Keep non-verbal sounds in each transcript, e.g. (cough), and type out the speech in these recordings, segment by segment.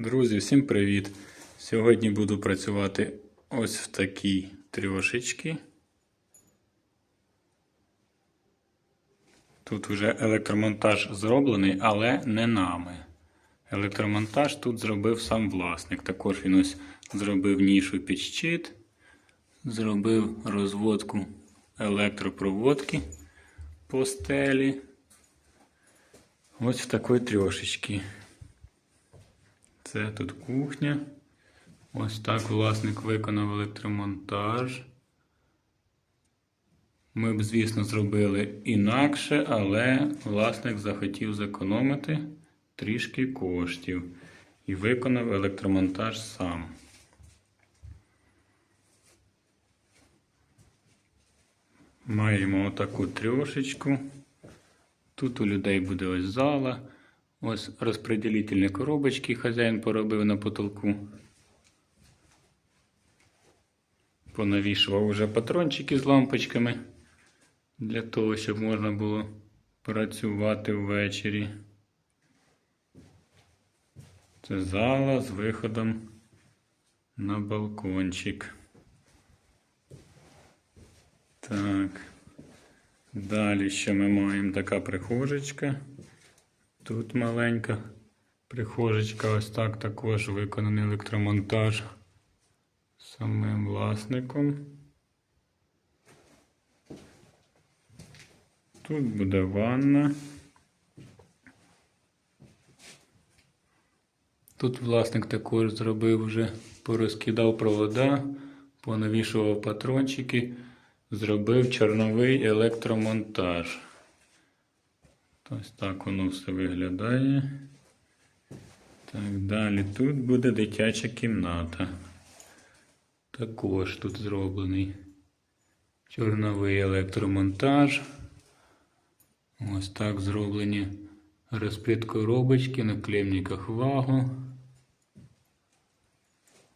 Друзі, всім привіт! Сьогодні буду працювати ось в такій трьошечці. Тут вже електромонтаж зроблений, але не нами. Електромонтаж тут зробив сам власник. Також він ось зробив нішу під щит, зробив розводку електропроводки по стелі. Ось в такій трьошечці. Це тут кухня. Ось так власник виконав електромонтаж. Ми б, звісно, зробили інакше, але власник захотів зекономити трішки коштів і виконав електромонтаж сам. Маємо отаку трьошечку. Тут у людей буде ось зала. Ось розпределительні коробочки хазяїн поробив на потолку. Понавішував уже патрончики з лампочками для того, щоб можна було працювати ввечері. Це зала з виходом на балкончик. Так. Далі що ми маємо? Така прихожечка. Тут маленька прихожечка, ось так також виконаний електромонтаж самим власником. Тут буде ванна. Тут власник також зробив вже, порозкидав провода, понавішував патрончики, зробив чорновий електромонтаж. Ось так воно все виглядає. Так, далі тут буде дитяча кімната. Також тут зроблений чорновий електромонтаж. Ось так зроблені розпит коробочки на клемниках вагу.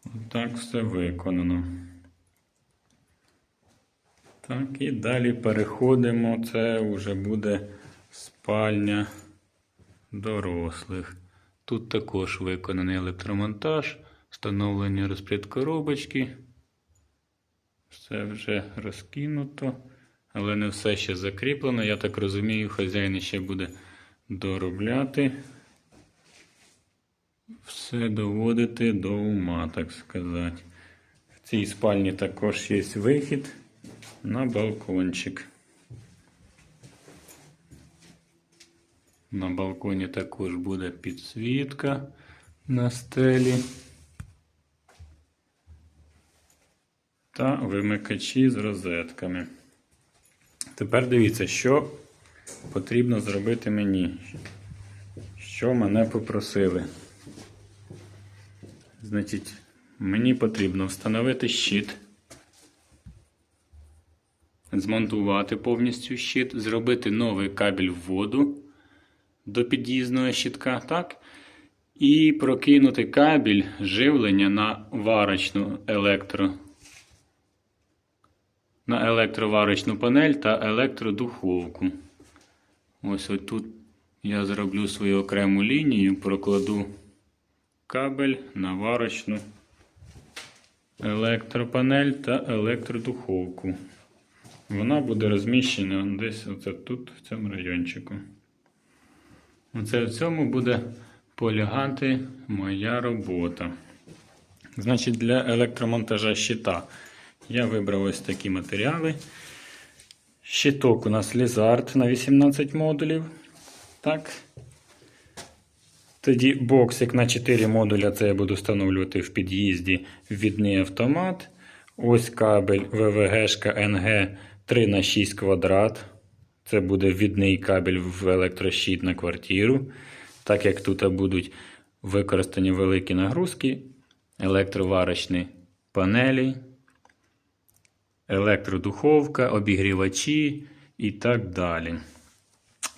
Ось так все виконано. Так, і далі переходимо. Це вже буде спальня дорослих. Тут також виконаний електромонтаж, встановлення розпит коробочки. Все вже розкинуто, але не все ще закріплено. Я так розумію, хазяїн ще буде доробляти. Все доводити до ума, так сказати. В цій спальні також є вихід на балкончик. На балконі також буде підсвітка на стелі. Та вимикачі з розетками. Тепер дивіться, що потрібно зробити мені. Що мене попросили. Значить, мені потрібно встановити щит, змонтувати повністю щит, зробити новий кабель в воду до під'їзного щитка, так? І прокинути кабель живлення на варочну електро. На електроварочну панель та електродуховку. Ось тут я зроблю свою окрему лінію, прокладу кабель на варочну електропанель та електродуховку. Вона буде розміщена десь оце тут, в цьому райончику. Оце в цьому буде полягати моя робота. Значить, для електромонтажа щита я вибрав ось такі матеріали. Щиток у нас Лізард на 18 модулів. Так. Тоді боксик на 4 модуля це я буду встановлювати в під'їзді ввідний автомат. Ось кабель ВВГшка NG 3 на 6 квадрат. Це буде ввідний кабель в електрощит на квартиру. Так як тут будуть використані великі нагрузки, електроварочні панелі, електродуховка, обігрівачі і так далі.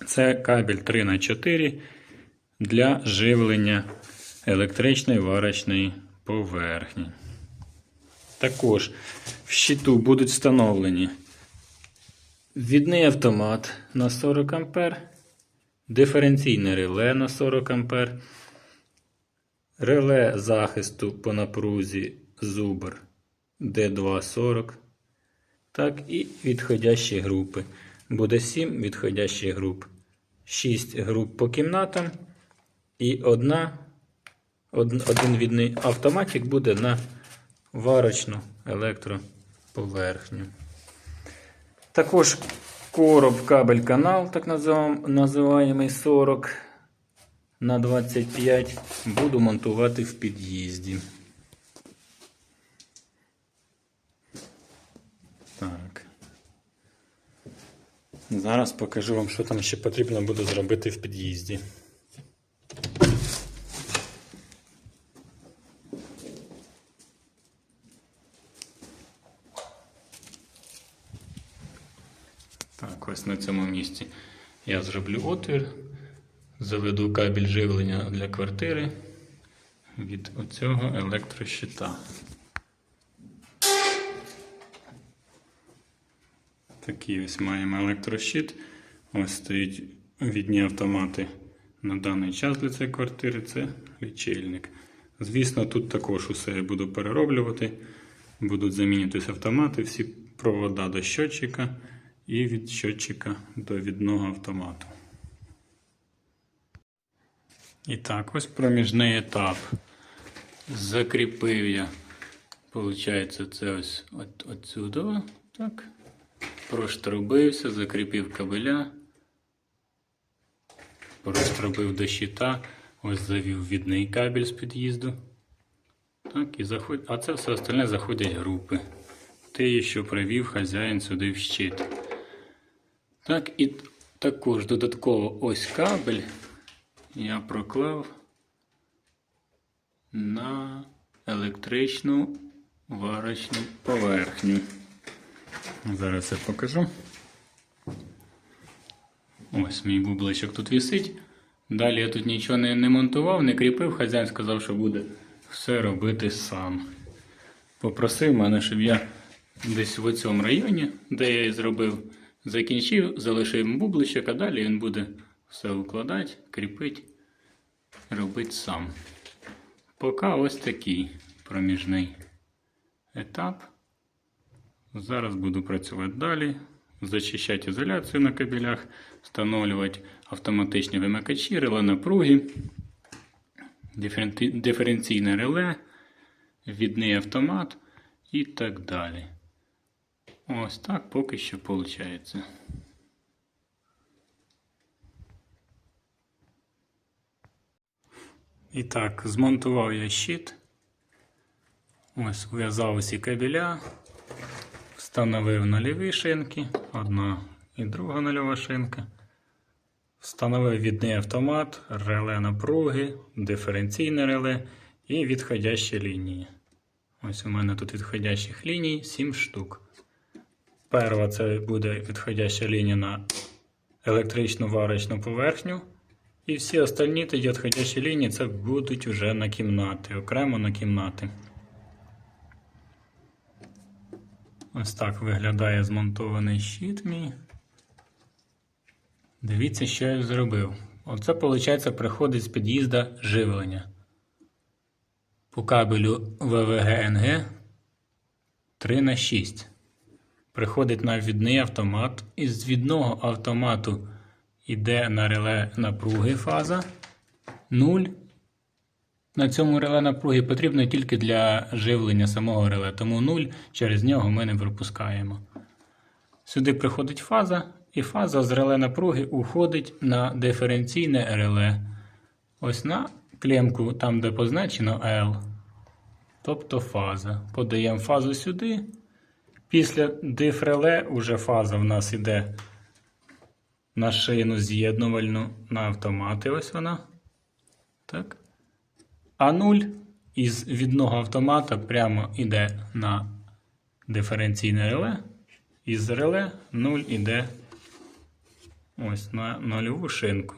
Це кабель 3 на 4 для живлення електричної варочної поверхні. Також в щиту будуть встановлені Відний автомат на 40 А, диференційне реле на 40 А, реле захисту по напрузі Зубр D240. Так, і відходящі групи. Буде 7 відходящих груп. 6 груп по кімнатам і одна, один відний автоматик буде на варочну електроповерхню. Також короб кабель канал, так називаємо- називаємий 40 на 25, буду монтувати в під'їзді. Так. Зараз покажу вам, що там ще потрібно буде зробити в під'їзді. Так, ось на цьому місці я зроблю отвір, заведу кабель живлення для квартири від оцього електрощита. Такий ось маємо електрощит. Ось стоїть відні автомати на даний час для цієї квартири. Це лічильник. Звісно, тут також усе я буду перероблювати. Будуть замінюватися автомати, всі провода до щотчика і від щотчика до відного автомату. І так, ось проміжний етап. Закріпив я, виходить, це ось от. Так. Проштрубився, закріпив кабеля, проштрубив до щита, ось завів відний кабель з під'їзду. Так, і заход... А це все остальне заходять групи. Те, що привів хазяїн сюди в щит. Так, і також додатково ось кабель я проклав на електричну варочну поверхню. Зараз я покажу. Ось мій бубличок тут висить. Далі я тут нічого не, не монтував, не кріпив. Хазяїн сказав, що буде все робити сам. Попросив мене, щоб я десь в цьому районі, де я і зробив, закінчив, залишив бубличок, а далі він буде все укладати, кріпити, робити сам. Поки ось такий проміжний етап. Зараз буду працювати далі, зачищати ізоляцію на кабелях, встановлювати автоматичні вимикачі, реле напруги, диференційне реле, відний автомат і так далі. Ось так поки що виходить. І так, змонтував я щит. Ось ув'язав усі кабеля. Встановив нульові шинки, одна і друга нульова шинка. Встановив відний автомат, реле напруги, диференційне реле і відходящі лінії. Ось у мене тут відходящих ліній 7 штук. Перша це буде відходяща лінія на електричну варочну поверхню. І всі остальні тоді відходящі лінії це будуть вже на кімнати, окремо на кімнати. Ось так виглядає змонтований щит мій. Дивіться, що я зробив. Оце, виходить, приходить з під'їзда живлення. По кабелю ВВГ-НГ 3 на 6 Приходить на відний автомат. Із відного автомату йде на реле напруги фаза 0 на цьому реле напруги потрібно тільки для живлення самого реле, тому 0 через нього ми не пропускаємо. Сюди приходить фаза, і фаза з реле напруги уходить на диференційне реле. Ось на клемку, там де позначено L. Тобто фаза. Подаємо фазу сюди. Після дифреле уже фаза в нас йде на шину з'єднувальну на автомати. Ось вона. Так. А 0 із відного автомата прямо йде на диференційне реле. Із реле 0 йде ось на нульову шинку.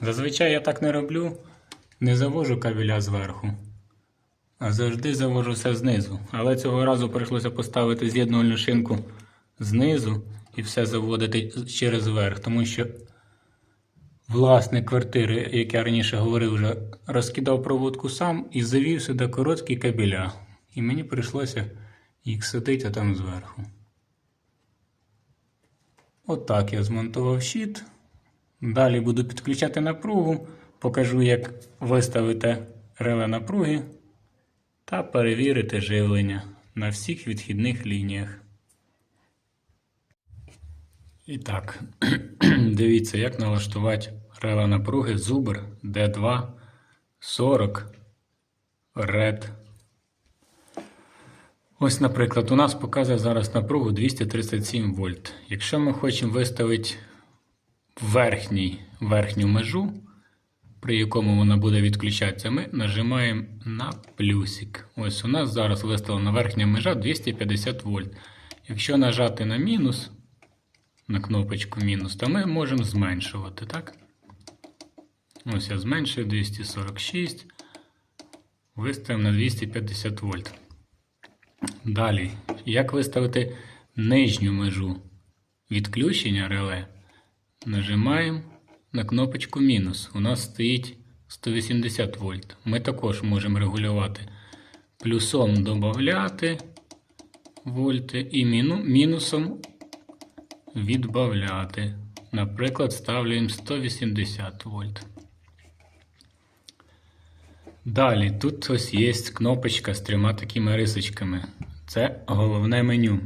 Зазвичай я так не роблю, не завожу кабеля зверху, а завжди завожу все знизу. Але цього разу прийшлося поставити з'єднувальну шинку знизу і все заводити через верх, тому що власник квартири, як я раніше говорив, вже розкидав проводку сам і завів сюди короткі кабеля. І мені прийшлося їх садити там зверху. Отак я змонтував щит. Далі буду підключати напругу, покажу, як виставити реле напруги та перевірити живлення на всіх відхідних лініях. І так, (clears throat) дивіться, як налаштувати реле напруги Zubr D2 40 Red. Ось, наприклад, у нас показує зараз напругу 237 вольт. Якщо ми хочемо виставити верхній, верхню межу, при якому вона буде відключатися, ми нажимаємо на плюсик. Ось у нас зараз виставлена верхня межа 250 вольт. Якщо нажати на мінус, на кнопочку мінус, то ми можемо зменшувати, так? Ось я зменшую 246, виставимо на 250 вольт. Далі, як виставити нижню межу відключення реле? Нажимаємо на кнопочку мінус. У нас стоїть 180 вольт. Ми також можемо регулювати плюсом додати вольти і міну, мінусом відбавляти. Наприклад, ставлюємо 180 вольт. Далі тут ось є кнопочка з трьома такими рисочками. Це головне меню.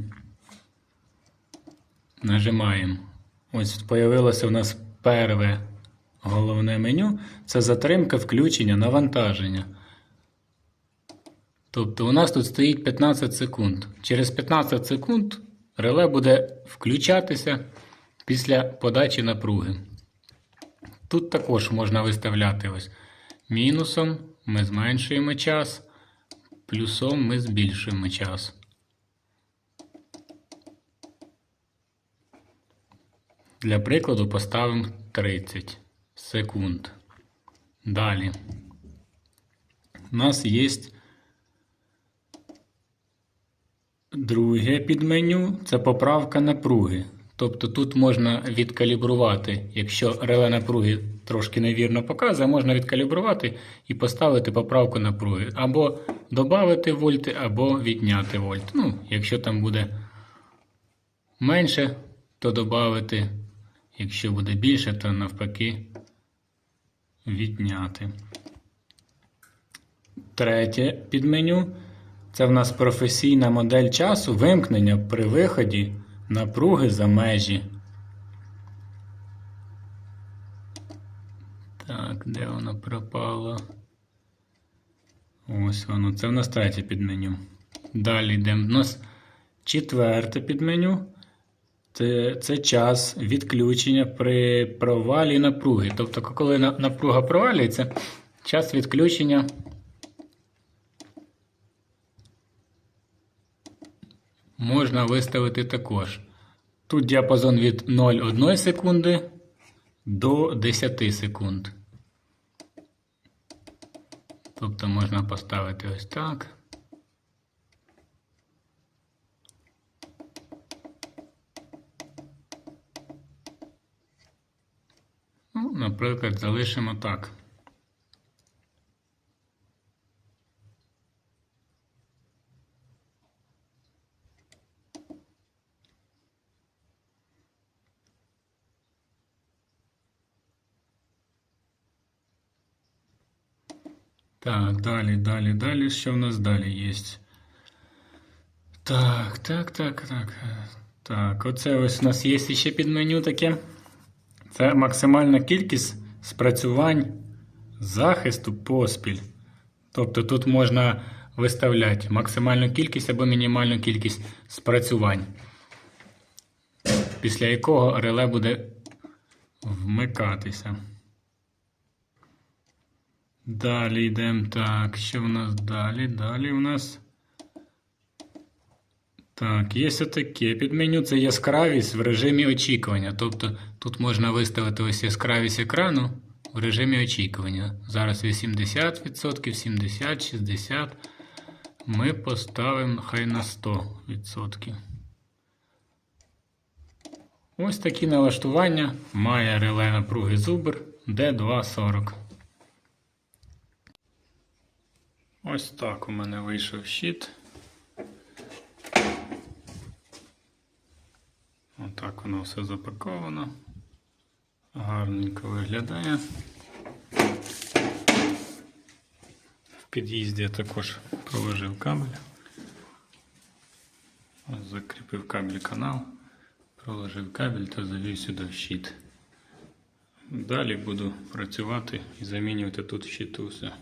Нажимаємо. Ось появилося у нас перше головне меню. Це затримка включення навантаження. Тобто у нас тут стоїть 15 секунд. Через 15 секунд реле буде включатися після подачі напруги. Тут також можна виставляти ось мінусом ми зменшуємо час, плюсом ми збільшуємо час. Для прикладу поставимо 30 секунд. Далі. У нас є друге підменю це поправка напруги. Тобто тут можна відкалібрувати, якщо реле напруги трошки невірно показує, можна відкалібрувати і поставити поправку напруги. Або додати вольти, або відняти вольт. Ну, якщо там буде менше, то додати. Якщо буде більше, то навпаки відняти. Третє підменю це в нас професійна модель часу вимкнення при виході напруги за межі. Так, де воно пропало? Ось воно. Це в нас третє підменю. Далі йдемо. У нас четверте підменю. Це, це час відключення при провалі напруги. Тобто, коли напруга провалюється, час відключення. Можна виставити також. Тут діапазон від 0,1 секунди до 10 секунд. Тобто можна поставити ось так. наприклад, залишимо так. Так, далі, далі, далі. Що в нас далі є? Так, так, так, так. Так, оце ось у нас є ще під меню таке. Це максимальна кількість спрацювань захисту поспіль. Тобто тут можна виставляти максимальну кількість або мінімальну кількість спрацювань, після якого реле буде вмикатися. Далі йдемо так. Що в нас далі? Далі у нас. Так, є таке підменю. Це яскравість в режимі очікування. Тобто тут можна виставити ось яскравість екрану в режимі очікування. Зараз 80%, 70, 60. Ми поставимо хай на 100%. Ось такі налаштування має реле напруги Zubr D240. Ось так у мене вийшов щит. Отак воно все запаковано. Гарненько виглядає. В під'їзді я також проложив кабель. Закріпив кабель канал, проложив кабель та завів сюди щит. Далі буду працювати і замінювати тут щиту все.